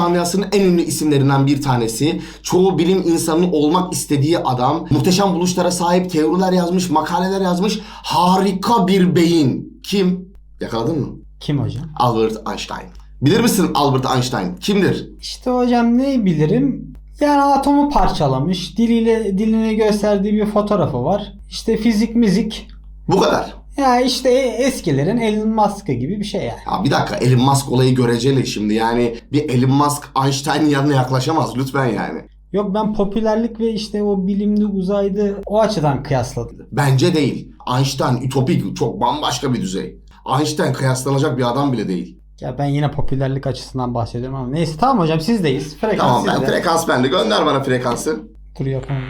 camiasının en ünlü isimlerinden bir tanesi. Çoğu bilim insanının olmak istediği adam. Muhteşem buluşlara sahip teoriler yazmış, makaleler yazmış. Harika bir beyin. Kim? Yakaladın mı? Kim hocam? Albert Einstein. Bilir misin Albert Einstein? Kimdir? İşte hocam ne bilirim? Yani atomu parçalamış. Diliyle dilini gösterdiği bir fotoğrafı var. İşte fizik müzik. Bu kadar. Ya işte eskilerin Elon Musk'ı gibi bir şey yani. Ya bir dakika Elon Musk olayı göreceli şimdi. Yani bir Elon Musk Einstein'ın yanına yaklaşamaz lütfen yani. Yok ben popülerlik ve işte o bilimde uzaydı o açıdan kıyasladım. Bence değil. Einstein ütopik, çok bambaşka bir düzey. Einstein kıyaslanacak bir adam bile değil. Ya ben yine popülerlik açısından bahsediyorum ama neyse tamam hocam sizdeyiz. Frekans Tamam ben sizde. frekans bende. Gönder bana frekansı. Dur yapamam.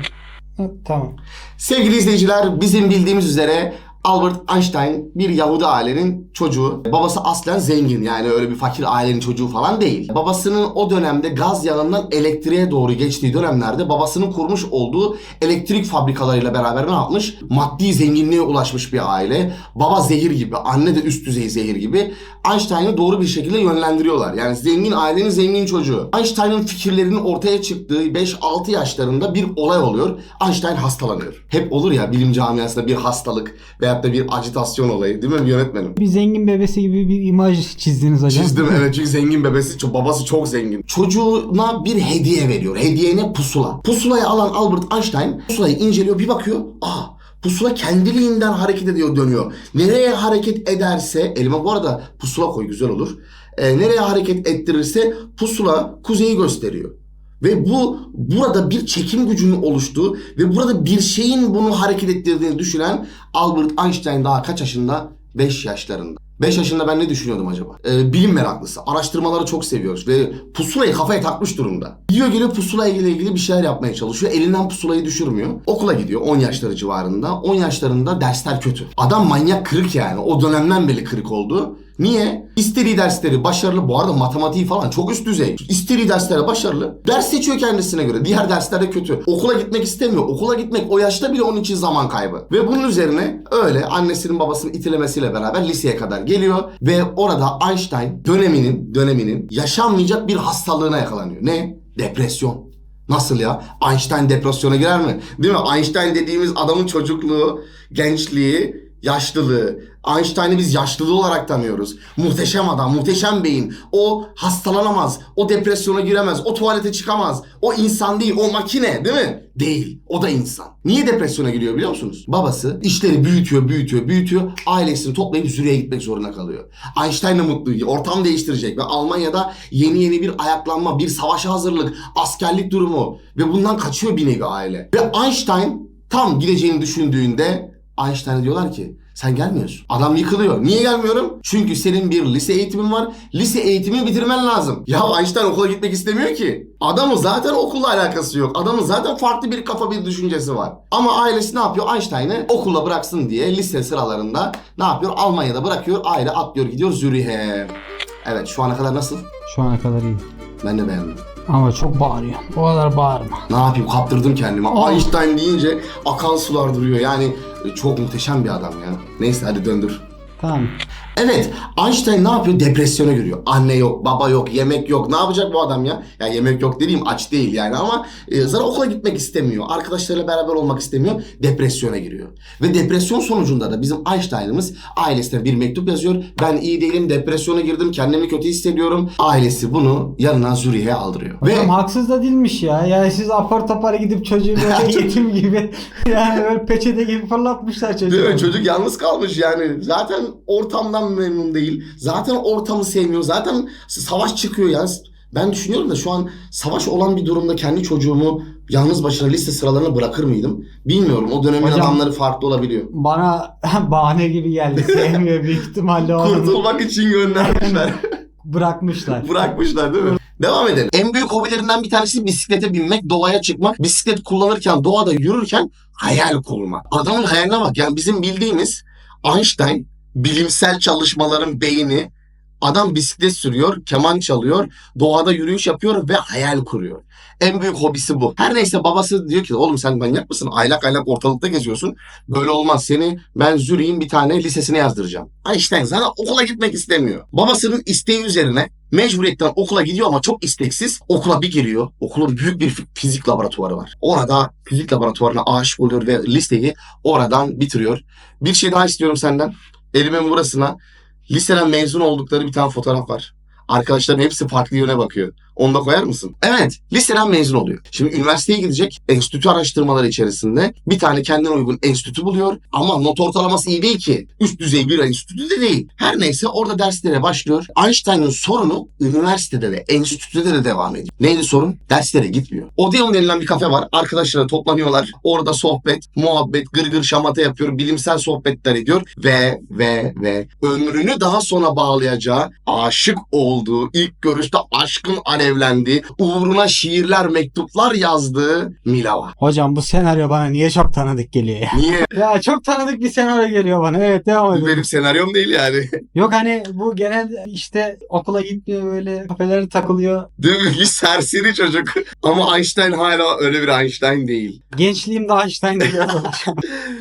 Ha, tamam. Sevgili izleyiciler bizim bildiğimiz üzere Albert Einstein bir Yahudi ailenin çocuğu. Babası aslen zengin yani öyle bir fakir ailenin çocuğu falan değil. Babasının o dönemde gaz yağından elektriğe doğru geçtiği dönemlerde babasının kurmuş olduğu elektrik fabrikalarıyla beraber ne yapmış? Maddi zenginliğe ulaşmış bir aile. Baba zehir gibi, anne de üst düzey zehir gibi. Einstein'ı doğru bir şekilde yönlendiriyorlar. Yani zengin ailenin zengin çocuğu. Einstein'ın fikirlerinin ortaya çıktığı 5-6 yaşlarında bir olay oluyor. Einstein hastalanıyor. Hep olur ya bilim camiasında bir hastalık veyahut da bir acitasyon olayı değil mi yönetmenim? Bir zengin bebesi gibi bir imaj çizdiniz hocam. Çizdim evet çünkü zengin bebesi, babası çok zengin. Çocuğuna bir hediye veriyor. Hediye ne? Pusula. Pusulayı alan Albert Einstein pusulayı inceliyor bir bakıyor. Aa pusula kendiliğinden hareket ediyor dönüyor. Nereye hareket ederse elime bu arada pusula koy güzel olur. Ee, nereye hareket ettirirse pusula kuzeyi gösteriyor. Ve bu burada bir çekim gücünün oluştuğu ve burada bir şeyin bunu hareket ettirdiğini düşünen Albert Einstein daha kaç yaşında? 5 yaşlarında. 5 yaşında ben ne düşünüyordum acaba? Ee, bilim meraklısı. Araştırmaları çok seviyoruz ve pusulayı kafaya takmış durumda. Gidiyor geliyor pusula ile ilgili bir şeyler yapmaya çalışıyor. Elinden pusulayı düşürmüyor. Okula gidiyor 10 yaşları civarında. 10 yaşlarında dersler kötü. Adam manyak kırık yani. O dönemden beri kırık oldu. Niye? İstediği dersleri başarılı. Bu arada matematiği falan çok üst düzey. İstediği derslere başarılı. Ders seçiyor kendisine göre. Diğer derslerde kötü. Okula gitmek istemiyor. Okula gitmek o yaşta bile onun için zaman kaybı. Ve bunun üzerine öyle annesinin babasının itilemesiyle beraber liseye kadar geliyor. Ve orada Einstein döneminin döneminin yaşanmayacak bir hastalığına yakalanıyor. Ne? Depresyon. Nasıl ya? Einstein depresyona girer mi? Değil mi? Einstein dediğimiz adamın çocukluğu, gençliği, yaşlılığı. Einstein'ı biz yaşlılığı olarak tanıyoruz. Muhteşem adam, muhteşem beyin. O hastalanamaz, o depresyona giremez, o tuvalete çıkamaz. O insan değil, o makine değil mi? Değil. O da insan. Niye depresyona giriyor biliyor musunuz? Babası işleri büyütüyor, büyütüyor, büyütüyor. Ailesini toplayıp Zürih'e gitmek zorunda kalıyor. Einstein de mutlu. Ortam değiştirecek ve Almanya'da yeni yeni bir ayaklanma, bir savaşa hazırlık, askerlik durumu ve bundan kaçıyor bir nevi aile. Ve Einstein tam gideceğini düşündüğünde Einstein'a diyorlar ki sen gelmiyorsun. Adam yıkılıyor. Niye gelmiyorum? Çünkü senin bir lise eğitimin var. Lise eğitimini bitirmen lazım. Ya Einstein okula gitmek istemiyor ki. Adamın zaten okulla alakası yok. Adamın zaten farklı bir kafa bir düşüncesi var. Ama ailesi ne yapıyor? Einstein'ı okula bıraksın diye lise sıralarında ne yapıyor? Almanya'da bırakıyor. Aile atlıyor gidiyor Zürih'e. Evet şu ana kadar nasıl? Şu ana kadar iyi. Ben de beğendim. Ama çok bağırıyor. O kadar bağırma. Ne yapayım kaptırdım kendimi. Aa. Einstein deyince akan sular duruyor. Yani e, çok muhteşem bir adam ya. Neyse hadi döndür. Tamam. Evet Einstein ne yapıyor? Depresyona giriyor. Anne yok, baba yok, yemek yok. Ne yapacak bu adam ya? Ya yemek yok dediğim aç değil yani ama e, zaten okula gitmek istemiyor. Arkadaşlarıyla beraber olmak istemiyor. Depresyona giriyor. Ve depresyon sonucunda da bizim Einstein'ımız ailesine bir mektup yazıyor. Ben iyi değilim, depresyona girdim, kendimi kötü hissediyorum. Ailesi bunu yanına Zürih'e aldırıyor. Ve Hocam haksız da değilmiş ya. Yani siz apar topar gidip çocuğu böyle yetim gibi yani böyle peçete gibi fırlatmışlar çocuğu. Değil mi? Çocuk yalnız kalmış yani. Zaten ortamdan memnun değil. Zaten ortamı sevmiyor. Zaten savaş çıkıyor ya. Ben düşünüyorum da şu an savaş olan bir durumda kendi çocuğumu yalnız başına liste sıralarına bırakır mıydım? Bilmiyorum. O dönemin Hocam- adamları farklı olabiliyor. Bana bahane gibi geldi. Sevmiyor büyük ihtimalle onu Kurtulmak için göndermişler. bırakmışlar. Bırakmışlar değil mi? Devam edelim. En büyük hobilerinden bir tanesi bisiklete binmek, doğaya çıkmak. Bisiklet kullanırken, doğada yürürken hayal kurmak. Adamın hayaline bak. Yani bizim bildiğimiz Einstein bilimsel çalışmaların beyni Adam bisiklet sürüyor, keman çalıyor, doğada yürüyüş yapıyor ve hayal kuruyor. En büyük hobisi bu. Her neyse babası diyor ki oğlum sen manyak mısın? Aylak aylak ortalıkta geziyorsun. Böyle olmaz. Seni ben Zürih'in bir tane lisesine yazdıracağım. Einstein zaten okula gitmek istemiyor. Babasının isteği üzerine mecburiyetten okula gidiyor ama çok isteksiz. Okula bir giriyor. Okulun büyük bir fizik laboratuvarı var. Orada fizik laboratuvarına aşık oluyor ve listeyi oradan bitiriyor. Bir şey daha istiyorum senden. Elimin burasına liseden mezun oldukları bir tane fotoğraf var. Arkadaşların hepsi farklı yöne bakıyor. Onu da koyar mısın? Evet. Liseden mezun oluyor. Şimdi üniversiteye gidecek. Enstitü araştırmaları içerisinde bir tane kendine uygun enstitü buluyor. Ama not ortalaması iyi değil ki. Üst düzey bir enstitü de değil. Her neyse orada derslere başlıyor. Einstein'ın sorunu üniversitede de enstitüde de devam ediyor. Neydi sorun? Derslere gitmiyor. Odeon denilen bir kafe var. Arkadaşları toplanıyorlar. Orada sohbet, muhabbet, gırgır şamata yapıyor. Bilimsel sohbetler ediyor. Ve ve ve ömrünü daha sonra bağlayacağı aşık olduğu, ilk görüşte aşkın alevlendiği, uğruna şiirler, mektuplar yazdığı Milava. Hocam bu senaryo bana niye çok tanıdık geliyor ya? Niye? ya çok tanıdık bir senaryo geliyor bana. Evet devam edelim. benim senaryom değil yani. Yok hani bu genel işte okula gitmiyor böyle kafelere takılıyor. Değil mi? Bir serseri çocuk. Ama Einstein hala öyle bir Einstein değil. Gençliğimde Einstein diyordu hocam.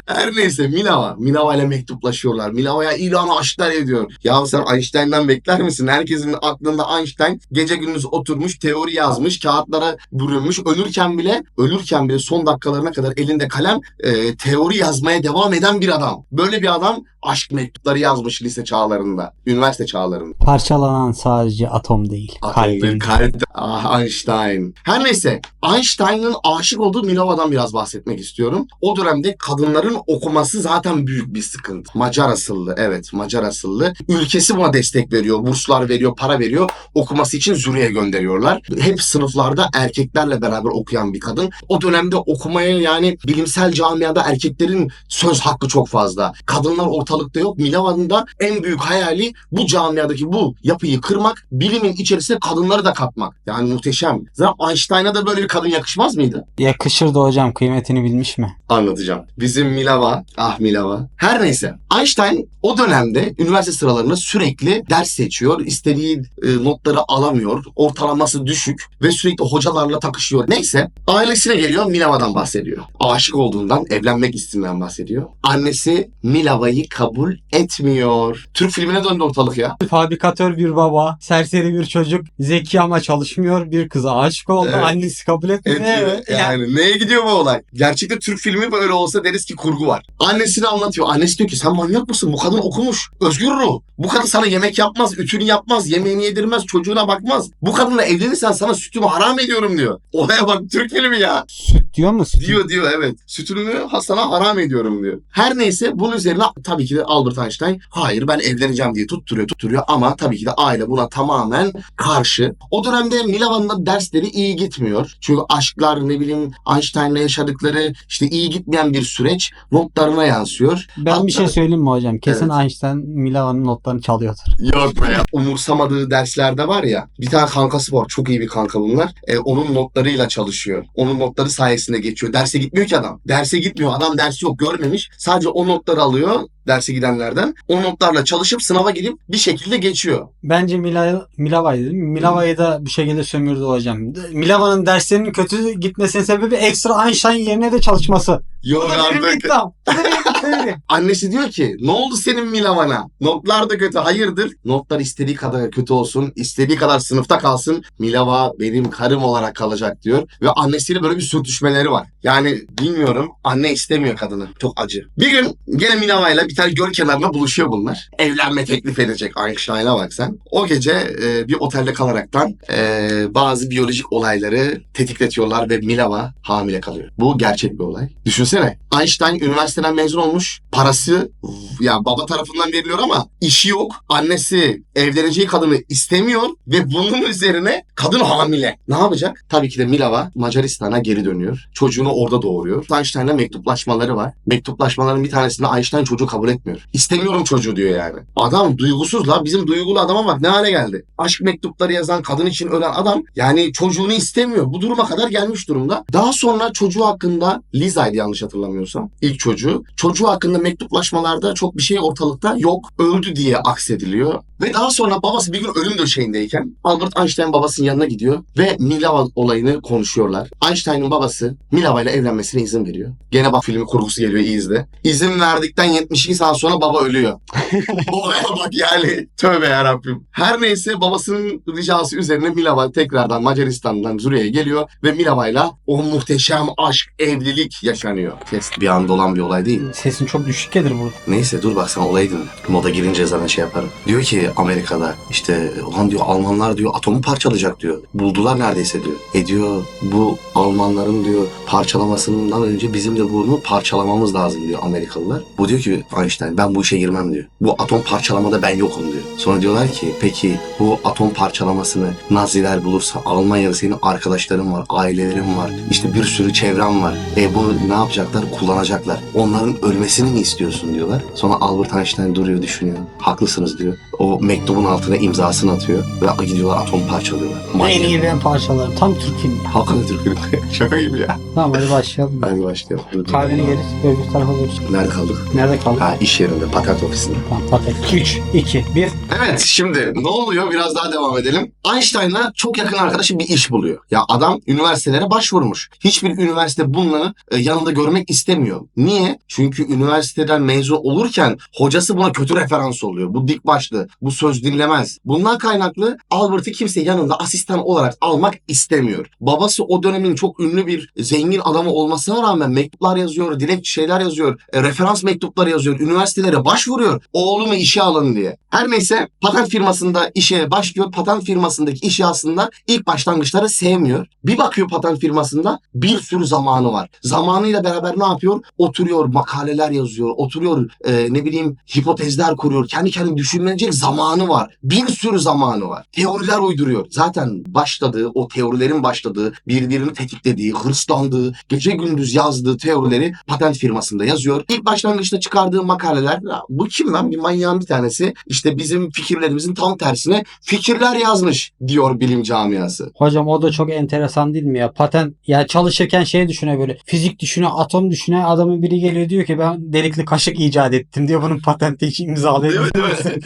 Her neyse Milava. Milava ile mektuplaşıyorlar. Milava'ya ilan aşklar ediyor. Ya sen Einstein'dan bekler misin? Herkesin aklında Einstein gece gündüz oturmuş, teori yazmış, kağıtlara bürünmüş. Ölürken bile, ölürken bile son dakikalarına kadar elinde kalem e, teori yazmaya devam eden bir adam. Böyle bir adam aşk mektupları yazmış lise çağlarında, üniversite çağlarında. Parçalanan sadece atom değil. Kalbin kalp. Ah Einstein. Her neyse Einstein'ın aşık olduğu Milova'dan biraz bahsetmek istiyorum. O dönemde kadınların okuması zaten büyük bir sıkıntı. Macar asıllı evet Macar asıllı. Ülkesi buna destek veriyor. Burslar veriyor, para veriyor. Okuması için Zürih'e gönderiyorlar. Hep sınıflarda erkeklerle beraber okuyan bir kadın. O dönemde okumaya yani bilimsel camiada erkeklerin söz hakkı çok fazla. Kadınlar ortalıkta yok. Milova'nın da en büyük hayali bu camiadaki bu yapıyı kırmak, bilimin içerisine kadınları da katmak. Yani muhteşem. Zaten Einstein'a da böyle bir kadın yakışmaz mıydı? Yakışırdı hocam kıymetini bilmiş mi? Anlatacağım. Bizim Milava, ah Milava. Her neyse. Einstein o dönemde üniversite sıralarında sürekli ders seçiyor. İstediği e, notları alamıyor. Ortalaması düşük ve sürekli hocalarla takışıyor. Neyse. Ailesine geliyor Milava'dan bahsediyor. Aşık olduğundan, evlenmek istediğinden bahsediyor. Annesi Milava'yı kabul etmiyor. Türk filmine döndü ortalık ya. Fabrikatör bir baba, serseri bir çocuk, zeki ama çalışmıyor, bir kıza aşık oldu, Evet. annesi kabul. Etmiyor. Evet. Yani Yani neye gidiyor bu olay? Gerçekte Türk filmi böyle olsa deriz ki kurgu var. Annesini anlatıyor. Annesi diyor ki sen manyak mısın? Bu kadın okumuş. Özgür ruh. Bu kadın sana yemek yapmaz, ütünü yapmaz, yemeğini yedirmez, çocuğuna bakmaz. Bu kadınla evlenirsen sana sütümü haram ediyorum diyor. Olaya bak Türk filmi ya. süt diyor mu? Süt. Diyor diyor evet. Sütünü sana haram ediyorum diyor. Her neyse bunun üzerine tabii ki de Albert Einstein hayır ben evleneceğim diye tutturuyor tutturuyor ama tabii ki de aile buna tamamen karşı. O dönemde Milava'nın da dersleri iyi gitmiyor. Çünkü aşklar ne bileyim Einstein'la yaşadıkları işte iyi gitmeyen bir süreç notlarına yansıyor. Ben bir şey Hatta- söyleyeyim mi hocam? Kesin Evet. Einstein Milava'nın notlarını çalıyordur. Yok be ya. Umursamadığı derslerde var ya. Bir tane kankası var. Çok iyi bir kanka bunlar. E, onun notlarıyla çalışıyor. Onun notları sayesinde geçiyor. Derse gitmiyor ki adam. Derse gitmiyor. Adam dersi yok görmemiş. Sadece o notları alıyor derse gidenlerden. O notlarla çalışıp sınava girip bir şekilde geçiyor. Bence Mila, Milava'yı dedim. Milava'yı da bir şekilde sömürdü hocam. Milava'nın derslerinin kötü gitmesinin sebebi ekstra Einstein yerine de çalışması. Yok Bu da benim artık. iddiam. Bu da benim iddiam. Annesi diyor ki ne oldu senin Milavana? Notlar da kötü. Hayırdır? Notlar istediği kadar kötü olsun. istediği kadar sınıfta kalsın. Milava benim karım olarak kalacak diyor. Ve annesiyle böyle bir sürtüşmeleri var. Yani bilmiyorum. Anne istemiyor kadını. Çok acı. Bir gün gene Milava ile bir tane göl kenarında buluşuyor bunlar. Evlenme teklif edecek Einstein'a bak sen. O gece e, bir otelde kalaraktan e, bazı biyolojik olayları tetikletiyorlar ve Milava hamile kalıyor. Bu gerçek bir olay. Düşünsene. Einstein üniversiteden mezun olmuş. Parası ya baba tarafından veriliyor ama işi yok. Annesi evleneceği kadını istemiyor ve bunun üzerine kadın hamile. Ne yapacak? Tabii ki de Milava Macaristan'a geri dönüyor. Çocuğunu orada doğuruyor. Einstein'la mektuplaşmaları var. Mektuplaşmaların bir tanesinde Einstein çocuğu kabul etmiyor. İstemiyorum çocuğu diyor yani. Adam duygusuz la. Bizim duygulu adama bak ne hale geldi. Aşk mektupları yazan kadın için ölen adam yani çocuğunu istemiyor. Bu duruma kadar gelmiş durumda. Daha sonra çocuğu hakkında Liza'ydı yanlış hatırlamıyorsam. ilk çocuğu. Çocuğu hakkında mektuplaşmalarda çok bir şey ortalıkta yok. Öldü diye aksediliyor. Ve daha sonra babası bir gün ölüm döşeğindeyken Albert Einstein babasının yanına gidiyor ve Milava olayını konuşuyorlar. Einstein'ın babası Milava ile evlenmesine izin veriyor. Gene bak filmin kurgusu geliyor iyi izle. İzin verdikten 72 saat sonra baba ölüyor. Olaya bak yani. Tövbe yarabbim. Her neyse babasının ricası üzerine Milava tekrardan Macaristan'dan Zürih'e geliyor ve Milava'yla o muhteşem aşk, evlilik yaşanıyor. Kes bir anda olan bir olay değil. Sesin çok düşük gelir burada. Neyse dur bak sana olayı dinle. Moda girince zaten şey yaparım. Diyor ki Amerika'da işte ulan diyor Almanlar diyor atomu parçalayacak diyor. Buldular neredeyse diyor. E diyor bu Almanların diyor parçalamasından önce bizim de bunu parçalamamız lazım diyor Amerikalılar. Bu diyor ki Einstein ben bu işe girmem diyor. Bu atom parçalamada ben yokum diyor. Sonra diyorlar ki peki bu atom parçalamasını Naziler bulursa Almanya'da senin arkadaşların var, ailelerin var. işte bir sürü çevren var. E bunu ne yapacaklar? Kullanacaklar. Onların ölmesini mi istiyorsun diyorlar. Sonra Albert Einstein duruyor düşünüyor. Haklısınız diyor. O mektubun altına imzasını atıyor ve gidiyorlar atom parçalıyorlar. En iyi ben parçalarım. Tam ya. Hakan Türk'ün şaka gibi ya. Tamam hadi başlayalım. Hadi başlayalım. Kahveni geri öbür tarafa doğru. Nerede kaldık? Nerede kaldık? Ha iş yerinde, patent ofisinde. Tamam paket. 3, 2, 1. Evet şimdi ne oluyor biraz daha devam edelim. Einstein'la çok yakın arkadaşı bir iş buluyor. Ya adam üniversitelere başvurmuş. Hiçbir üniversite bunları e, yanında görmek istemiyor. Niye? Çünkü üniversiteden mezun olurken hocası buna kötü referans oluyor. Bu dik başlı, bu söz dinlemez. Bundan kaynaklı Albert'ı kimse yanında asistan olarak almak istemiyor. Babası o dönemin çok ünlü bir zengin adamı olmasına rağmen mektuplar yazıyor, dilekçe şeyler yazıyor, e, referans mektupları yazıyor, üniversitelere başvuruyor. Oğlumu işe alın diye. Her neyse patent firmasında işe başlıyor. Patent firmasındaki işi aslında ilk başlangıçları sevmiyor. Bir bakıyor patent firmasında bir sürü zamanı var. Zamanıyla beraber ne yapıyor? Oturuyor makaleler yazıyor. Oturuyor e, ne bileyim hipotezler kuruyor. Kendi kendine düşünülecek zamanı var. Bir sürü zamanı var. Teoriler uyduruyor. Zaten başladığı o teorilerin başladığı birbirini tetiklediği, hırslandığı, gece gündüz yazdığı teorileri patent firmasında yazıyor. İlk başlangıçta çıkardığı makaleler "Ya bu kim lan bir manyağın bir tanesi işte bizim fikirlerimizin tam tersine fikirler yazmış diyor bilim camiası. Hocam o da çok enteresan değil mi ya? Patent ya çalışırken şey düşünüyor böyle. Fizik düşünüyor, atom düşünüyor. Adamın biri geliyor diyor ki ben delikli kaşık icat ettim diyor. Bunun patenti için imzalayabilir?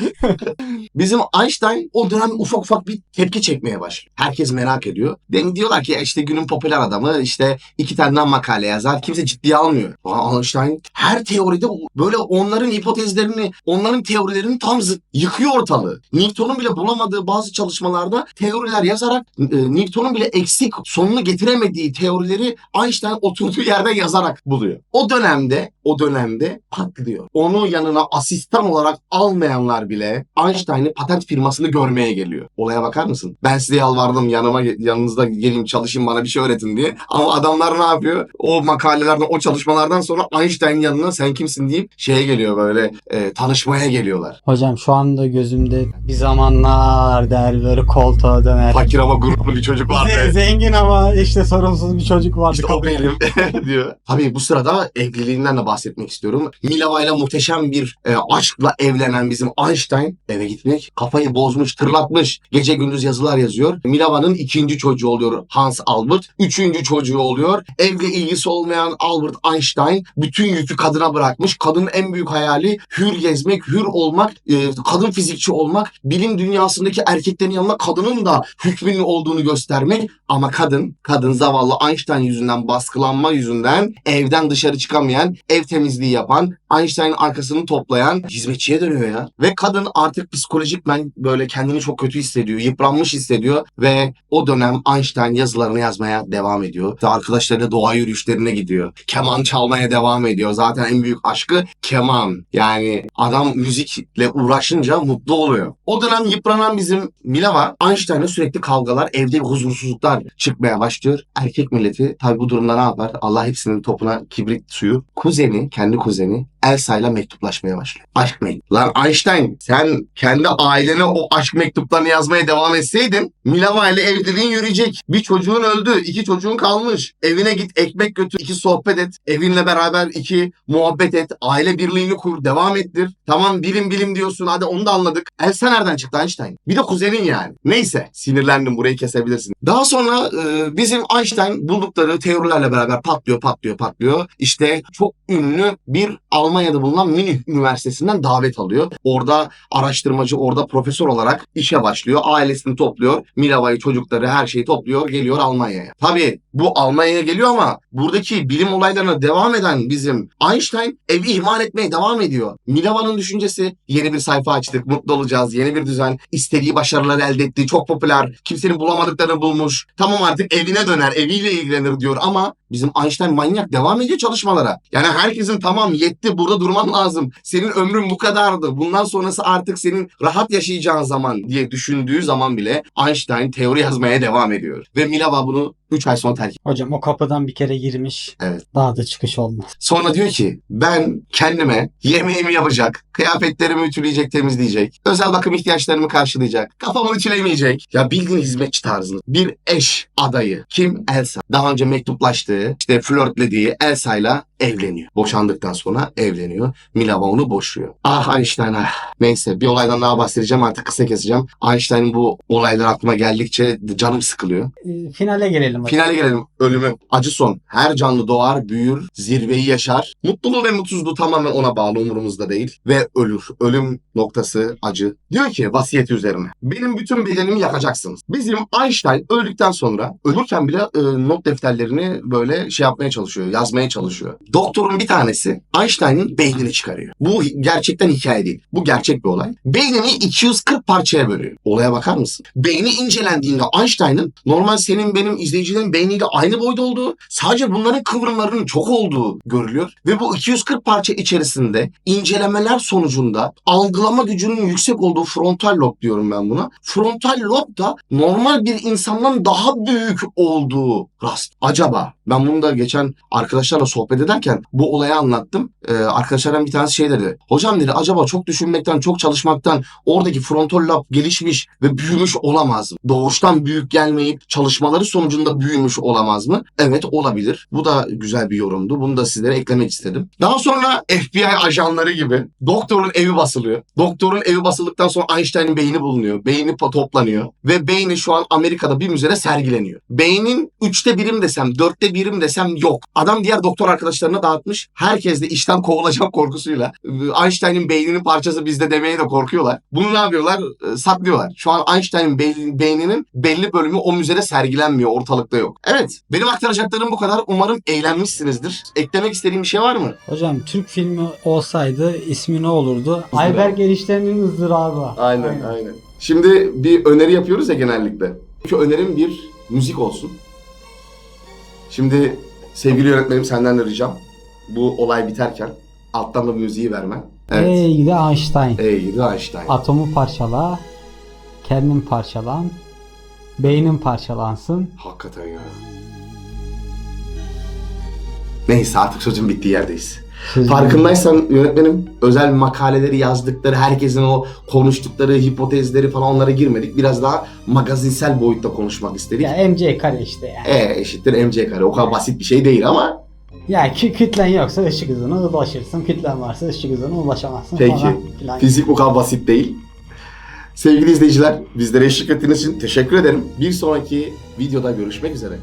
Bizim Einstein o dönem ufak ufak bir tepki çekmeye başlıyor. Herkes merak ediyor. Dem diyorlar ki işte günün popüler adamı işte iki tane makale yazar. Kimse ciddiye almıyor. Einstein her teoride böyle onların hipotezlerini, onların teorilerini tam zıt yıkıyor ortalığı. Newton'un bile bulamadığı bazı çalışmalarda teoriler yazarak e, Newton'un bile eksik sonunu getiremediği teorileri Einstein oturduğu yerde yazarak buluyor. O dönemde o dönemde patlıyor. Onu yanına asistan olarak almayanlar bile Einstein'ın patent firmasını görmeye geliyor. Olaya bakar mısın? Ben size yalvardım yanıma yanınızda gelin çalışın bana bir şey öğretin diye. Ama adamlar ne yapıyor? O makalelerden, o çalışmalardan sonra Einstein'ın yanına sen kimsin deyip şeye geliyor böyle e, tanışmaya geliyorlar. Hocam şu anda gözümde bir zamanlar der böyle koltuğa döner. Fakir ama gururlu bir çocuk var Z- be. Zengin ama işte sorumsuz bir çocuk vardı. İşte o benim diyor. Tabii bu sırada evliliğinden de bahsetmek istiyorum. Milava ile muhteşem bir e, aşkla evlenen bizim Einstein eve gitmek kafayı bozmuş, tırlatmış. Gece gündüz yazılar yazıyor. Milava'nın ikinci çocuğu oluyor Hans Albert. Üçüncü çocuğu oluyor. Evle ilgisi olmayan Albert Einstein bütün yükü kadına bırakmış. Kadının en büyük hayali hür gezmek, hür olmak, e, kadın fizikçi olmak. Bilim dünyasındaki erkeklerin yanında kadının da hükmünlü olduğunu göstermek. Ama kadın, kadın zavallı Einstein yüzünden baskılanma yüzünden evden dışarı çıkamayan, ev temizliği yapan, Einstein'ın arkasını toplayan hizmetçiye dönüyor ya. Ve kadın artık psikolojik ben böyle kendini çok kötü hissediyor, yıpranmış hissediyor ve o dönem Einstein yazılarını yazmaya devam ediyor. Ve arkadaşlarıyla doğa yürüyüşlerine gidiyor. Keman çalmaya devam ediyor. Zaten en büyük aşkı keman. Yani adam müzikle uğraşınca mutlu oluyor. O dönem yıpranan bizim Milava Einstein'la sürekli kavgalar, evde huzursuzluklar çıkmaya başlıyor. Erkek milleti tabi bu durumda ne yapar? Allah hepsinin topuna kibrit suyu. Kuzeni, kendi kuzeni Elsa ile mektuplaşmaya başlıyor. Aşk mektubu. Lan Einstein sen kendi ailene o aşk mektuplarını yazmaya devam etseydin Milava ile evliliğin yürüyecek. Bir çocuğun öldü, iki çocuğun kalmış. Evine git ekmek götür, iki sohbet et. Evinle beraber iki muhabbet et. Aile birliğini kur, devam ettir. Tamam bilim bilim diyorsun hadi onu da anladık. Elsa nereden çıktı Einstein? Bir de kuzenin yani. Neyse sinirlendim burayı kesebilirsin. Daha sonra e, bizim Einstein buldukları teorilerle beraber patlıyor patlıyor patlıyor. İşte çok ünlü bir Almanya'da bulunan Münih Üniversitesi'nden davet alıyor. Orada araştırmacı, orada profesör olarak işe başlıyor. Ailesini topluyor. Milava'yı, çocukları her şeyi topluyor. Geliyor Almanya'ya. Tabii bu Almanya'ya geliyor ama buradaki bilim olaylarına devam eden bizim Einstein evi ihmal etmeye devam ediyor. Milava'nın düşüncesi yeni bir sayfa açtık, mutlu olacağız, yeni bir düzen, istediği başarılar elde etti, çok popüler, kimsenin bulamadıklarını bulmuş. Tamam artık evine döner, eviyle ilgilenir diyor ama bizim Einstein manyak devam ediyor çalışmalara. Yani herkesin tamam yetti burada durman lazım. Senin ömrün bu kadardı. Bundan sonrası artık senin rahat yaşayacağın zaman diye düşündüğü zaman bile Einstein teori yazmaya devam ediyor. Ve Milava bunu 3 ay sonra terk. Hocam o kapıdan bir kere girmiş. Evet. Daha da çıkış olmaz. Sonra diyor ki ben kendime yemeğimi yapacak, kıyafetlerimi ütüleyecek, temizleyecek, özel bakım ihtiyaçlarımı karşılayacak, kafamı ütülemeyecek. Ya bildiğin hizmetçi tarzında bir eş adayı. Kim? Elsa. Daha önce mektuplaştığı, işte flörtlediği Elsa'yla evleniyor. Boşandıktan sonra evleniyor. Milava onu boşuyor. Ah Einstein ah. Neyse bir olaydan daha bahsedeceğim artık kısa keseceğim. Einstein'ın bu olaylar aklıma geldikçe canım sıkılıyor. Ee, finale gelelim. Hocam. Finale gelelim. Ölümü. Acı son. Her canlı doğar, büyür, zirveyi yaşar. Mutluluğu ve mutsuzluğu tamamen ona bağlı umurumuzda değil. Ve ölür. Ölüm noktası acı. Diyor ki vasiyeti üzerine. Benim bütün bedenimi yakacaksınız. Bizim Einstein öldükten sonra ölürken bile e, not defterlerini böyle şey yapmaya çalışıyor. Yazmaya çalışıyor. Doktorun bir tanesi Einstein'ın beynini çıkarıyor. Bu gerçekten hikaye değil. Bu gerçek bir olay. Beynini 240 parçaya bölüyor. Olaya bakar mısın? Beyni incelendiğinde Einstein'ın normal senin benim izleyicilerin beyniyle aynı boyda olduğu, sadece bunların kıvrımlarının çok olduğu görülüyor. Ve bu 240 parça içerisinde incelemeler sonucunda algılama gücünün yüksek olduğu frontal lob diyorum ben buna. Frontal lob da normal bir insandan daha büyük olduğu rast. Acaba ben bunu da geçen arkadaşlarla sohbet ederken bu olayı anlattım. Ee, arkadaşlardan bir tanesi şey dedi. Hocam dedi acaba çok düşünmekten, çok çalışmaktan oradaki frontal lob gelişmiş ve büyümüş olamaz mı? Doğuştan büyük gelmeyip çalışmaları sonucunda büyümüş olamaz mı? Evet olabilir. Bu da güzel bir yorumdu. Bunu da sizlere eklemek istedim. Daha sonra FBI ajanları gibi doktorun evi basılıyor. Doktorun evi basıldıktan sonra Einstein'ın beyni bulunuyor. Beyni toplanıyor. Ve beyni şu an Amerika'da bir müzede sergileniyor. Beynin üçte birim desem, dörtte birim desem yok. Adam diğer doktor arkadaşlarına dağıtmış. Herkes de işten kovulacak korkusuyla. e, Einstein'ın beyninin parçası bizde demeye de korkuyorlar. Bunu ne yapıyorlar? Saklıyorlar. Şu an Einstein'ın bey- beyninin belli bölümü o müzede sergilenmiyor. Ortalıkta yok. Evet. Benim aktaracaklarım bu kadar. Umarım eğlenmişsinizdir. Eklemek istediğim bir şey var mı? Hocam Türk filmi olsaydı ismi ne olurdu? Ayberk Erişten'in ızdırabı. Aynen, aynen. Şimdi bir öneri yapıyoruz ya genellikle. Şu önerim bir müzik olsun. Şimdi sevgili yönetmenim senden de ricam. Bu olay biterken alttan da müziği vermen. Evet. Ey gidi Einstein. Ey gidi Einstein. Atomu parçala. Kendin parçalan. Beynin parçalansın. Hakikaten ya. Neyse artık sözün bittiği yerdeyiz. Siz- Farkındaysan yönetmenim özel makaleleri yazdıkları, herkesin o konuştukları hipotezleri falan onlara girmedik. Biraz daha magazinsel boyutta konuşmak istedik. Ya MC kare işte yani. E eşittir mc kare. O kadar basit bir şey değil ama Ya kü- kütlen yoksa ışık hızına ulaşırsın. Kütlen varsa ışık hızına ulaşamazsın Peki. falan filan. fizik bu kadar basit değil. Sevgili izleyiciler, bizlere eşlik ettiğiniz için teşekkür ederim. Bir sonraki videoda görüşmek üzere.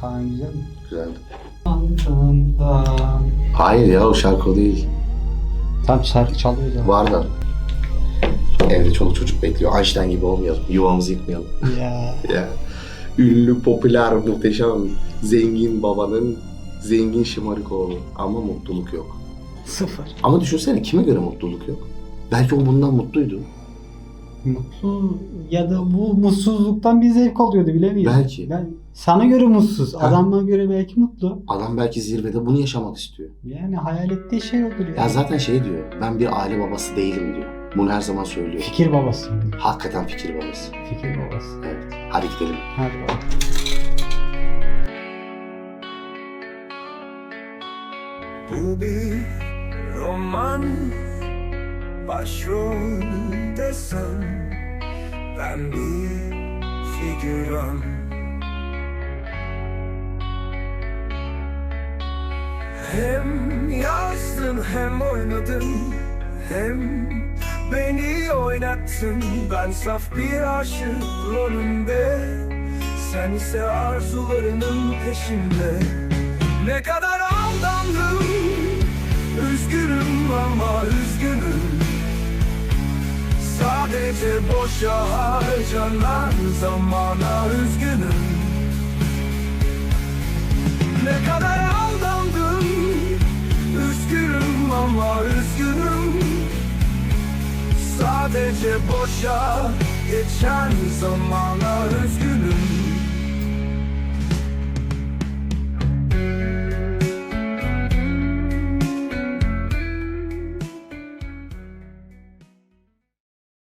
Kaan güzel mi? Güzeldi. Hayır ya o şarkı o değil. Tam şarkı çalıyor zaten. Var da. Evde çoluk çocuk bekliyor. Einstein gibi olmayalım. Yuvamızı yıkmayalım. Ya. Ya. Ünlü, popüler, muhteşem, zengin babanın zengin şımarık oğlu. Ama mutluluk yok. Sıfır. Ama düşünsene kime göre mutluluk yok? Belki o bundan mutluydu. Mutlu ya da bu mutsuzluktan bir zevk alıyordu bilemeyiz. Belki. Ben, sana göre mutsuz, Ha. adama göre belki mutlu. Adam belki zirvede bunu yaşamak istiyor. Yani hayal ettiği şey odur ya. Ya zaten şey diyor. Ben bir aile babası değilim diyor. Bunu her zaman söylüyor. Fikir babası. Hakikaten fikir babası. Fikir babası. Evet. Hadi gidelim. Hadi bakalım. Bu bir roman Başrolde sen Ben bir figüran. Hem yazdın hem oynadın Hem beni oynattın. Ben saf bir aşık rolünde Sen ise arzularının peşinde. Ne kadar aldandım Üzgünüm ama üzgünüm Sadece boşa harcanan zamana üzgünüm. Ne kadar aldandım Üzgünüm ama üzgünüm. Sadece boşa geçen zamana üzgünüm